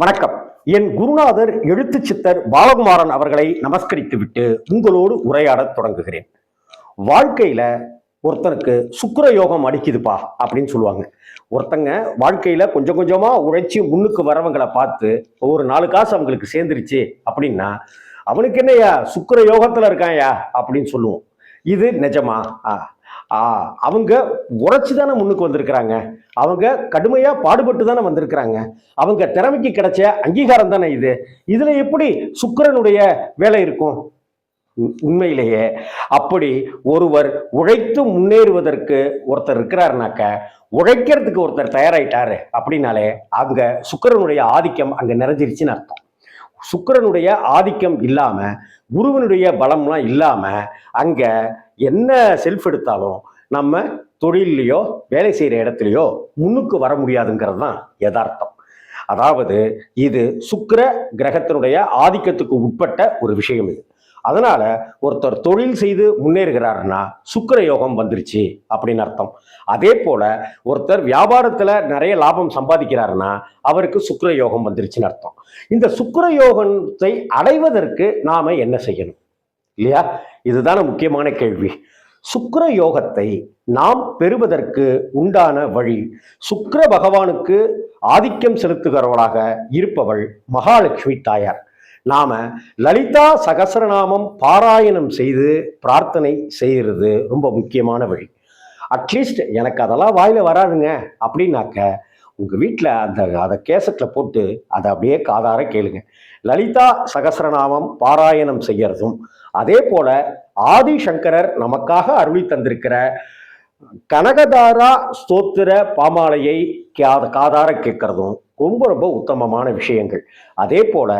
வணக்கம். என் குருநாதர் எழுத்து சித்தர் பாலகுமாரன் அவர்களை நமஸ்கரித்துவிட்டு உங்களோடு உரையாடத் தொடங்குகிறேன். வாழ்க்கையில ஒருத்தனுக்கு சுக்கிர யோகம் அடிக்குதுப்பா அப்படின்னு சொல்லுவாங்க. ஒருத்தங்க வாழ்க்கையில கொஞ்சம் கொஞ்சமா உழைச்சி முன்னுக்கு வரவங்களை பார்த்து ஒரு நாலு காசு அவங்களுக்கு சேர்ந்துருச்சு அப்படின்னா அவனுக்கு என்னய்யா சுக்கர யோகத்துல இருக்கான்யா அப்படின்னு சொல்லுவோம். இது நிஜமா? ஆ, அவங்க உரைச்சி தானே முன்னுக்கு வந்திருக்கிறாங்க. அவங்க கடுமையாக பாடுபட்டு தானே வந்திருக்கிறாங்க. அவங்க திறமைக்கு கிடைச்ச அங்கீகாரம் தானே இது. இதில் எப்படி சுக்கிரனுடைய வேலை இருக்கும்? உண்மையிலேயே. அப்படி ஒருவர் உழைத்து முன்னேறுவதற்கு ஒருத்தர் இருக்கிறாருனாக்க உழைக்கிறதுக்கு ஒருத்தர் தயாராயிட்டாரு அப்படின்னாலே அங்க சுக்கிரனுடைய ஆதிக்கம் அங்க நிறைஞ்சிருச்சுன்னு அர்த்தம். சுக்கிரனுடைய ஆதிக்கம் இல்லாம குருவனுடைய பலம்லாம் இல்லாம அங்க என்ன செல்ஃப் எடுத்தாலும் நம்ம தொழிலையோ வேலை செய்கிற இடத்துலையோ முன்னுக்கு வர முடியாதுங்கிறது தான் யதார்த்தம். அதாவது இது சுக்கிர கிரகத்தினுடைய ஆதிக்கத்துக்கு உட்பட்ட ஒரு விஷயம் இது. அதனால ஒருத்தர் தொழில் செய்து முன்னேறுகிறாருன்னா சுக்கர யோகம் வந்துருச்சு அப்படின்னு அர்த்தம். அதே போல ஒருத்தர் வியாபாரத்துல நிறைய லாபம் சம்பாதிக்கிறாருன்னா அவருக்கு சுக்கர யோகம் வந்துருச்சுன்னு அர்த்தம். இந்த சுக்கர யோகத்தை அடைவதற்கு நாம என்ன செய்யணும்? இல்லையா? இதுதான முக்கியமான கேள்வி. சுக்கர யோகத்தை நாம் பெறுவதற்கு உண்டான வழி சுக்கர பகவானுக்கு ஆதிக்கம் செலுத்துகிறவளாக இருப்பவள் மகாலட்சுமி தாயார். நாம லலிதா சகசரநாமம் பாராயணம் செய்து பிரார்த்தனை செய்கிறது ரொம்ப முக்கியமான வழி. அட்லீஸ்ட் எனக்கு அதெல்லாம் வாயில வராதுங்க. அப்படின்னாக்க உங்கள் வீட்டில் அந்த அதை கேசட்டில் போட்டு அதை அப்படியே காதார கேளுங்க. லலிதா சகசரநாமம் பாராயணம் செய்யறதும் அதே போல ஆதிசங்கரர் நமக்காக அருளி தந்திருக்கிற கனகதாரா ஸ்தோத்திர பாமாலையை காதார கேட்கறதும் ரொம்ப ரொம்ப உத்தமமான விஷயங்கள். அதே போல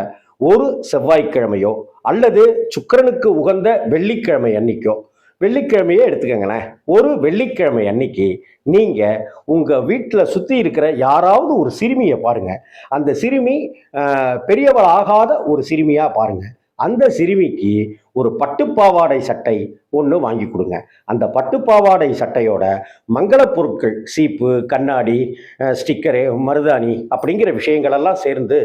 ஒரு செவ்வாய்க்கிழமையோ அல்லது சுக்கிரனுக்கு உகந்த வெள்ளிக்கிழமை அன்னைக்கோ வெள்ளிக்கிழமையே எடுத்துக்கங்களேன். ஒரு வெள்ளிக்கிழமை அன்னைக்கு நீங்கள் உங்கள் வீட்டில் சுற்றி இருக்கிற யாராவது ஒரு சிறுமியை பாருங்கள் அந்த சிறுமி பெரியவள் ஆகாத ஒரு சிறுமியாக பாருங்கள் அந்த சிறுமிக்கு ஒரு பட்டுப்பாவாடை சட்டை ஒன்று வாங்கி கொடுங்க. அந்த பட்டுப்பாவாடை சட்டையோட மங்கள பொருட்கள் சீப்பு கண்ணாடி ஸ்டிக்கரு மருதாணி அப்படிங்கிற விஷயங்களெல்லாம் சேர்ந்து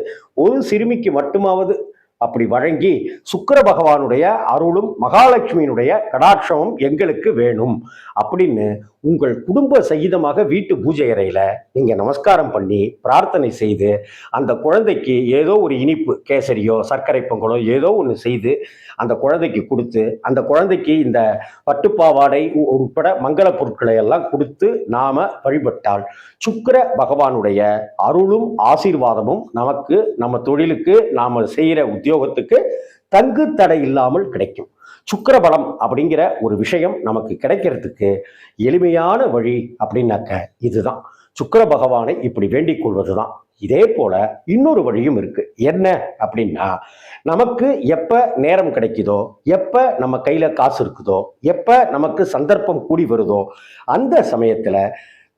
ஒரு சிறுமிக்கு மட்டுமாவது அப்படி வழங்கி சுக்கர பகவானுடைய அருளும் மகாலட்சுமியினுடைய கடாட்சமும் எங்களுக்கு வேணும் அப்படின்னு உங்கள் குடும்ப சகிதமாக வீட்டு பூஜை அறையில் நீங்கள் நமஸ்காரம் பண்ணி பிரார்த்தனை செய்து அந்த குழந்தைக்கு ஏதோ ஒரு இனிப்பு கேசரியோ சர்க்கரை பொங்கலோ ஏதோ ஒன்று செய்து அந்த குழந்தைக்கு கொடுத்து அந்த குழந்தைக்கு இந்த பட்டுப்பாவாடை உ- உட்பட மங்கள பொருட்களை எல்லாம் கொடுத்து நாம் வழிபட்டால் சுக்கிர பகவானுடைய அருளும் ஆசீர்வாதமும் நமக்கு நம்ம தொழிலுக்கு நாம் செய்கிற உத்தியோகத்துக்கு தங்கு தடை இல்லாமல் கிடைக்கும். சுக்கரபலம் அப்படிங்கிற ஒரு விஷயம் நமக்கு கிடைக்கிறதுக்கு எளிமையான வழி அப்படின்னாக்க இதுதான். சுக்கர பகவானை இப்படி வேண்டிக் கொள்வதுதான். இதே போல இன்னொரு வழியும் இருக்கு. என்ன அப்படின்னா நமக்கு எப்ப நேரம் கிடைக்குதோ எப்ப நம்ம கையில காசு இருக்குதோ எப்ப நமக்கு சந்தர்ப்பம் கூடி வருதோ அந்த சமயத்துல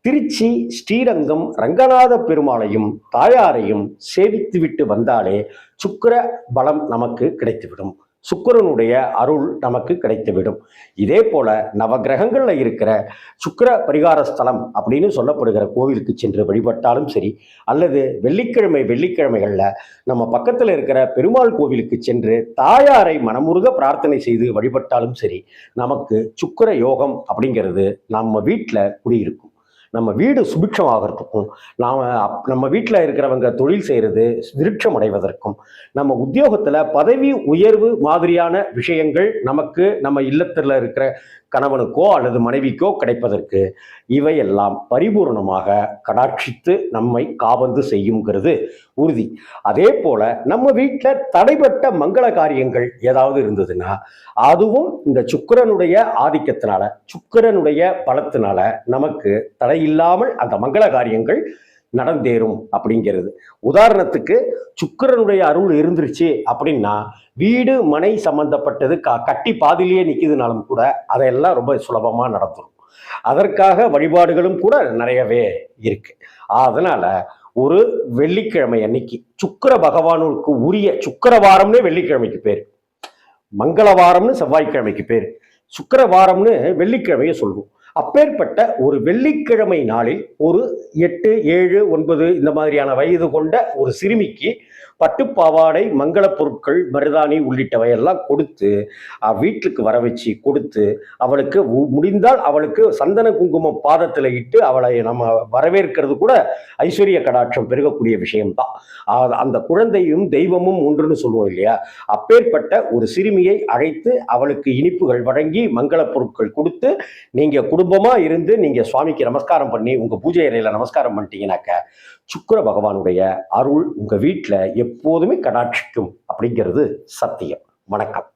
திருச்சி ஸ்ரீரங்கம் ரங்கநாத பெருமாளையும் தாயாரையும் சேவித்துவிட்டு வந்தாலே சுக்கர பலம் நமக்கு கிடைத்துவிடும். சுக்கிரனுடைய அருள் நமக்கு கிடைத்துவிடும். இதே போல நவகிரகங்களில் இருக்கிற சுக்கிர பரிகார ஸ்தலம் அப்படின்னு சொல்லப்படுகிற கோவிலுக்கு சென்று வழிபட்டாலும் சரி அல்லது வெள்ளிக்கிழமை வெள்ளிக்கிழமைகளில் நம்ம பக்கத்தில் இருக்கிற பெருமாள் கோவிலுக்கு சென்று தாயாரை மனமுருக பிரார்த்தனை செய்து வழிபட்டாலும் சரி நமக்கு சுக்கிர யோகம் அப்படிங்கிறது நம்ம வீட்டில் குடியிருக்கும். நம்ம வீடு சுபிக்ஷம் ஆகிறதுக்கும் நாம் நம்ம வீட்டில் இருக்கிறவங்க தொழில் செய்கிறது விருட்சம் அடைவதற்கும் நம்ம உத்தியோகத்தில் பதவி உயர்வு மாதிரியான விஷயங்கள் நமக்கு நம்ம இல்லத்தில் இருக்கிற கணவனுக்கோ அல்லது மனைவிக்கோ கிடைப்பதற்கு இவையெல்லாம் பரிபூர்ணமாக கடாட்சித்து நம்மை காபந்து செய்யுங்கிறது உறுதி. அதே போல நம்ம வீட்டில் தடைப்பட்ட மங்கள காரியங்கள் ஏதாவது இருந்ததுன்னா அதுவும் இந்த சுக்கிரனுடைய ஆதிக்கத்தினால சுக்கிரனுடைய பலத்தினால நமக்கு தடையில்லாமல் அந்த மங்கள காரியங்கள் நடந்தேறும் அப்படிங்கிறது. உதாரணத்துக்கு சுக்கிரனுடைய அருள் இருந்துருச்சு அப்படின்னா வீடு மனை சம்பந்தப்பட்டது க கட்டி பாதிலேயே நிற்கிதுனாலும் கூட அதையெல்லாம் ரொம்ப சுலபமாக நடந்துடும் அதற்காக வழிபாடுகளும் கூட நிறையவே இருக்கு. அதனால ஒரு வெள்ளிக்கிழமை அன்னைக்கு சுக்கிர பகவானுக்கு உரிய சுக்கரவாரம்னு வெள்ளிக்கிழமைக்கு பேர். மங்களவாரம்னு செவ்வாய்க்கிழமைக்கு பேர். சுக்கரவாரம்னு வெள்ளிக்கிழமையை சொல்லுவோம். அப்பேற்பட்ட ஒரு வெள்ளிக்கிழமை நாளில் ஒரு எட்டு ஏழு ஒன்பது இந்த மாதிரியான வயது கொண்ட ஒரு சிறுமிக்கு பட்டுப்பாவாடை மங்களப் பொருட்கள் மருதாணி உள்ளிட்டவையெல்லாம் கொடுத்து வீட்டுக்கு வர வச்சு கொடுத்து அவளுக்கு முடிந்தால் அவளுக்கு சந்தன குங்குமம் பாதத்தில் இட்டு அவளை நம்ம வரவேற்கிறது கூட ஐஸ்வர்ய கடாட்சம் பெருகக்கூடிய விஷயம்தான். அந்த குழந்தையும் தெய்வமும் ஒன்றுன்னு சொல்லுவோம் இல்லையா? அப்பேற்பட்ட ஒரு சிறுமியை அழைத்து அவளுக்கு இனிப்புகள் வழங்கி மங்களப் பொருட்கள் கொடுத்து நீங்க குடும்பமா இருந்து நீங்க சுவாமிக்கு நமஸ்காரம் பண்ணி உங்க பூஜை அறையில நமஸ்காரம் பண்ணிட்டீங்கன்னாக்க சுக்கிர பகவானுடைய அருள் உங்க வீட்டில் எப்போதுமே கடாட்சிக்கும் அப்படிங்கிறது சத்தியம். வணக்கம்.